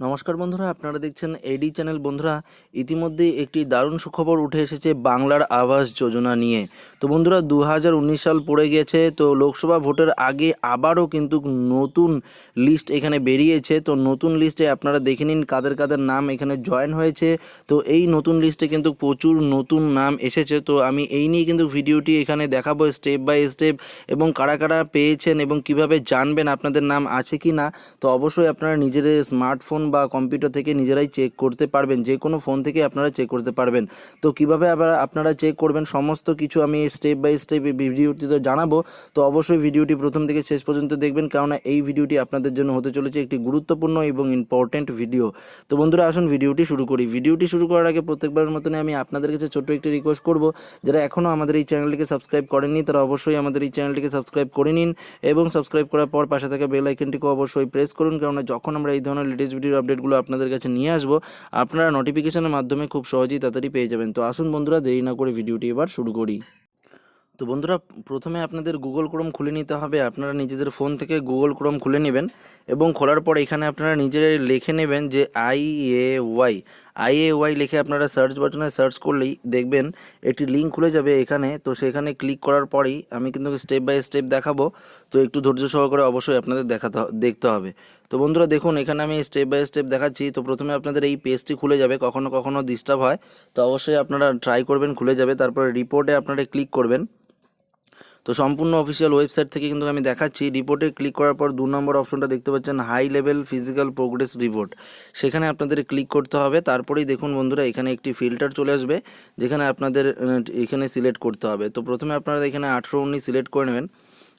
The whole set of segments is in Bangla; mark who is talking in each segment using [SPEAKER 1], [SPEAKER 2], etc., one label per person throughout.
[SPEAKER 1] নমস্কার বন্ধুরা, আপনারা দেখছেন এডি চ্যানেল। বন্ধুরা, ইতিমধ্যেই একটি দারুণ সুখবর উঠে এসেছে বাংলার আবাস যোজনা নিয়ে। তো বন্ধুরা দু হাজার উনিশ সাল পড়ে গেছে, তো লোকসভা ভোটের আগে আবারও কিন্তু নতুন লিস্ট এখানে বেরিয়েছে। তো নতুন লিস্টে আপনারা দেখে নিন কাদের কাদের নাম এখানে জয়েন হয়েছে। তো এই নতুন লিস্টে কিন্তু প্রচুর নতুন নাম এসেছে। তো আমি এই নিয়ে কিন্তু ভিডিওটি এখানে দেখাবো স্টেপ বাই স্টেপ এবং কারা কারা পেয়েছেন এবং কীভাবে জানবেন আপনাদের নাম আছে কি না তো অবশ্যই আপনারা নিজেদের স্মার্টফোন বা কম্পিউটার থেকে নিজেরাই চেক করতে পারবেন, যে কোনো ফোন থেকে আপনারা চেক করতে পারবেন। তো কীভাবে আবার আপনারা চেক করবেন, সমস্ত কিছু আমি স্টেপ বাই স্টেপ ভিডিওটিতে জানাব। তো অবশ্যই ভিডিওটি প্রথম থেকে শেষ পর্যন্ত দেখবেন, কেননা এই ভিডিওটি আপনাদের জন্য হতে চলেছে একটি গুরুত্বপূর্ণ এবং ইম্পর্ট্যান্ট ভিডিও তো বন্ধুরা, আসুন ভিডিওটি শুরু করি। ভিডিওটি শুরু করার আগে প্রত্যেকবারের মতনই আমি আপনাদের কাছে ছোট্ট একটি রিকোয়েস্ট করব। যারা এখনও আমাদের এই চ্যানেলটিকে সাবস্ক্রাইব করেননি, তারা অবশ্যই আমাদের এই চ্যানেলটিকে সাবস্ক্রাইব করে নিন এবং সাবস্ক্রাইব করার পর পাশে থাকা বেল আইকনটিকে অবশ্যই প্রেস করুন, কেননা যখন আমরা এই ধরনের লেটেস্ট ভিডিওর আপডেটগুলো আপনাদের কাছে নিয়ে আসব, আপনারা নোটিফিকেশনের মাধ্যমে খুব সহজেই তাড়াতাড়ি পেয়ে যাবেন। তো আসুন বন্ধুরা, দেরি না করে ভিডিওটি এবার শুরু করি। তো বন্ধুরা, প্রথমে আপনাদের গুগল ক্রোম খুলে নিতে হবে। আপনারা নিজেদের ফোন থেকে গুগল ক্রোম খুলে নেবেন এবং খোলার পর এখানে আপনারা নিজেরা লিখে নেবেন যে I A Y I A Y লিখে আপনারা সার্চ বাটনে সার্চ করলেই দেখবেন একটি লিঙ্ক খুলে যাবে এখানে। তো সেখানে ক্লিক করার পরেই আমি কিন্তু স্টেপ বাই স্টেপ দেখাবো। তো একটু ধৈর্য সহকারে অবশ্যই আপনাদের দেখাতে দেখতে হবে। তো বন্ধুরা দেখুন, এখানে আমি স্টেপ বাই স্টেপ দেখাচ্ছি। তো প্রথমে আপনাদের এই পেজটি খুলে যাবে, কখনো কখনো ডিস্টার্ব হয়। তো অবশ্যই আপনারা ট্রাই করবেন, খুলে যাবে। তারপরে রিপোর্টে আপনারা ক্লিক করবেন। তো সম্পূর্ণ অফিসিয়াল ওয়েবসাইট থেকে কিন্তু আমি দেখাচ্ছি। রিপোর্টে ক্লিক করার পর দু নম্বর অপশনটা দেখতে পাচ্ছেন high level physical progress report সেখানে আপনাদের ক্লিক করতে হবে। তারপরেই দেখুন বন্ধুরা, এখানে একটি ফিল্টার চলে আসবে, যেখানে আপনাদের এখানে সিলেক্ট করতে হবে। তো প্রথমে আপনারা এখানে আঠেরো উনিশ সিলেক্ট করে নেবেন।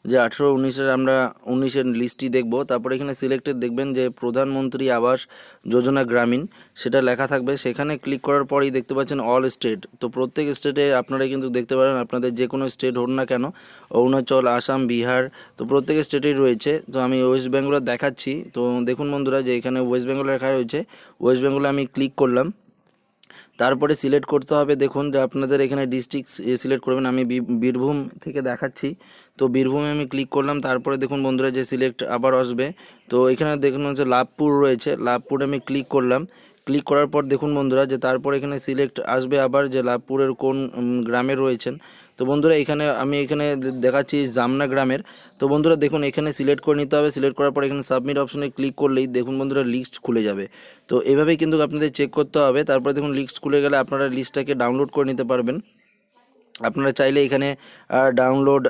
[SPEAKER 1] যে আঠেরো উনিশের আমরা উনিশের লিস্টটি দেখব। তারপরে এখানে সিলেক্টেড দেখবেন যে প্রধানমন্ত্রী আবাস যোজনা গ্রামীণ, সেটা লেখা থাকবে। সেখানে ক্লিক করার পরেই দেখতে পাচ্ছেন অল স্টেট তো প্রত্যেক স্টেটে আপনারা কিন্তু দেখতে পারেন, আপনাদের যে কোনো স্টেট হোক না কেন, অরুণাচল, আসাম, বিহার, তো প্রত্যেক স্টেটেই রয়েছে। তো আমি ওয়েস্ট বেঙ্গলের দেখাচ্ছি। তো দেখুন বন্ধুরা যে এখানে ওয়েস্ট বেঙ্গল লেখা রয়েছে। ওয়েস্ট বেঙ্গলে আমি ক্লিক করলাম। তারপরে সিলেক্ট করতে হবে, দেখুন যে আপনাদের এখানে ডিস্ট্রিক্ট সিলেক্ট করবেন, আমি বীরভূম থেকে দেখাচ্ছি। তো বীরভূমে আমি ক্লিক করলাম, তারপরে দেখুন বন্ধুরা যে সিলেক্ট আবার আসবে। তো এখানে দেখুন হচ্ছে লাভপুর রয়েছে, লাভপুরে আমি ক্লিক করলাম। ক্লিক করার পর দেখুন বন্ধুরা যে তারপর এখানে সিলেক্ট আসবে আবার যে লাভপুরের কোন গ্রামে রয়েছেন। তো বন্ধুরা এখানে আমি এখানে দেখাচ্ছি জামনা গ্রামের। তো বন্ধুরা দেখুন এখানে সিলেক্ট করে নিতে হবে। সিলেক্ট করার পর এখানে সাবমিট অপশনে ক্লিক করলেই দেখুন বন্ধুরা লিস্ট খুলে যাবে। তো এভাবেই কিন্তু আপনাদের চেক করতে হবে। তারপরে দেখুন লিস্ট খুলে গেলে আপনারা লিস্টটাকে ডাউনলোড করে নিতে পারবেন। আপনারা চাইলে এখানে ডাউনলোড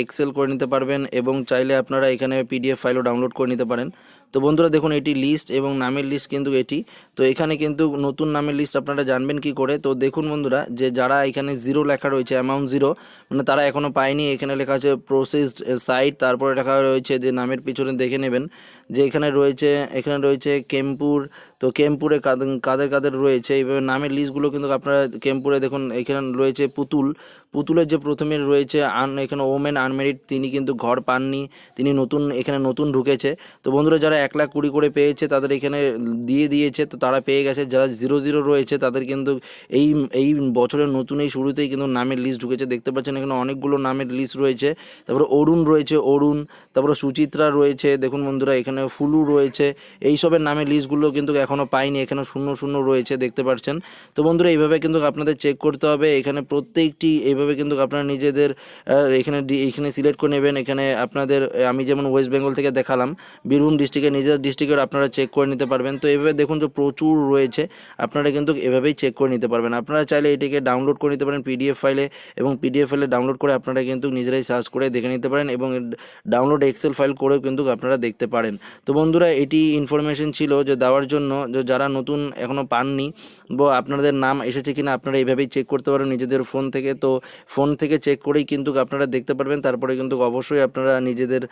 [SPEAKER 1] এক্সেল করে নিতে পারবেন এবং চাইলে আপনারা এখানে পিডিএফ ফাইলও ডাউনলোড করে নিতে পারেন। তো বন্ধুরা দেখুন, এটি লিস্ট এবং নামের লিস্ট কিন্তু এটি। তো এখানে কিন্তু নতুন নামের লিস্ট আপনারা জানবেন কি করে। তো দেখুন বন্ধুরা, যে যারা এখানে জিরো লেখা রয়েছে অ্যামাউন্ট জিরো মানে তারা এখনও পায়নি। এখানে লেখা আছে প্রসেসড সাইট তারপরে লেখা রয়েছে যে নামের পিছনে দেখে নেবেন। যে এখানে রয়েছে এখানে রয়েছে কেমপুর তো কেমপুরে কাদের- কাদের রয়েছে? এইভাবে নামের লিস্টগুলো কিন্তু আপনারা কেমপুরে দেখুন, এখানে রয়েছে পুতুল। পুতুলের যে প্রথমে রয়েছে আন, এখানে ওমেন আনমেরিড তিনি কিন্তু ঘর পাননি। তিনি নতুন, এখানে নতুন ঢুকেছে। তো বন্ধুরা, যারা এক লাখ কুড়ি করে পেয়েছে, তাদের এখানে দিয়ে দিয়েছে, তো তারা পেয়ে গেছে, যারা জিরো জিরো রয়েছে, তাদের কিন্তু এই এই বছরের নতুন, এই শুরুতেই কিন্তু নামের লিস্ট ঢুকেছে। দেখতে পাচ্ছেন এখানে অনেকগুলো নামের লিস্ট রয়েছে। তারপরে অরুণ রয়েছে, অরুণ। তারপরে সুচিত্রা রয়েছে, দেখুন বন্ধুরা, এখানে ফুলু রয়েছে। এইসবের নামের লিস্টগুলো কিন্তু এখনও পাইনি, এখানে শূন্য শূন্য রয়েছে, দেখতে পাচ্ছেন। তো বন্ধুরা, এইভাবে কিন্তু আপনাদের চেক করতে হবে। এখানে প্রত্যেকটি, এইভাবে কিন্তু আপনারা নিজেদের এখানে এখানে সিলেক্ট করে নেবেন। এখানে আপনাদের, আমি যেমন ওয়েস্ট বেঙ্গল থেকে দেখালাম, বীরভূম ডিস্ট্রিক্টে নিজের ডিস্ট্রিক্টের আপনারা চেক করে নিতে পারবেন। তো এভাবে দেখুন যে প্রচুর রয়েছে, আপনারা কিন্তু এভাবেই চেক করে নিতে পারবেন। আপনারা চাইলে এটিকে ডাউনলোড করে নিতে পারেন পিডিএফ ফাইলে এবং পিডিএফ ফাইলে ডাউনলোড করে আপনারা কিন্তু নিজেরাই সার্চ করে দেখে নিতে পারেন এবং ডাউনলোড এক্সেল ফাইল করেও কিন্তু আপনারা দেখতে পারেন। তো বন্ধুরা, এটি ইনফরমেশন ছিল যে দেওয়ার জন্য যে যারা নতুন এখনও পাননি বা আপনাদের নাম এসেছে কিনা আপনারা এইভাবেই চেক করতে পারেন নিজেদের ফোন থেকে। তো ফোন থেকে চেক করেই কিন্তু আপনারা দেখতে পারবেন। তারপরে কিন্তু অবশ্যই আপনারা নিজেদের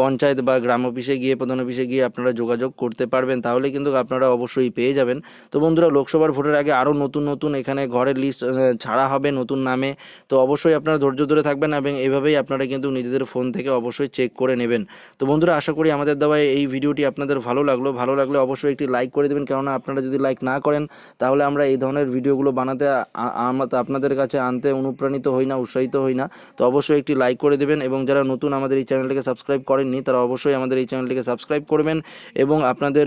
[SPEAKER 1] পঞ্চায়েত বা গ্রাম অফিসে গিয়ে, প্রধান অফিসে গিয়ে গিয়ে আপনারা যোগাযোগ করতে পারবেন, তাহলে কিন্তু আপনারা অবশ্যই পেয়ে যাবেন। তো বন্ধুরা, লোকসভার ভোটের আগে আরও নতুন নতুন এখানে ঘরের লিস্ট ছাড়া হবে নতুন নামে। তো অবশ্যই আপনারা ধৈর্য ধরে থাকবেন এবং এভাবেই আপনারা কিন্তু নিজেদের ফোন থেকে অবশ্যই চেক করে নেবেন। তো বন্ধুরা, আশা করি আমাদের দেওয়া এই ভিডিওটি আপনাদের ভালো লাগল। ভালো লাগলে অবশ্যই একটি লাইক করে দেবেন, কেননা আপনারা যদি লাইক না করেন, তাহলে আমরা এই ধরনের ভিডিওগুলো বানাতে আপনাদের কাছে আনতে অনুপ্রাণিত হই না, উৎসাহিত হই না। তো অবশ্যই একটি লাইক করে দেবেন এবং যারা নতুন আমাদের এই চ্যানেলটিকে সাবস্ক্রাইব করেননি, তারা অবশ্যই আমাদের এই চ্যানেলটিকে সাবস্ক্রাইব করবেন এবং আপনাদের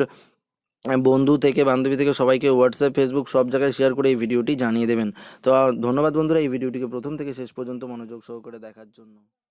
[SPEAKER 1] বন্ধু থেকে, বান্ধবী থেকে সবাইকে হোয়াটসঅ্যাপ ফেসবুক সব জায়গায় শেয়ার করে এই ভিডিওটি জানিয়ে দেবেন। তো ধন্যবাদ বন্ধুরা, এই ভিডিওটিকে প্রথম থেকে শেষ পর্যন্ত মনোযোগ সহকারে দেখার জন্য।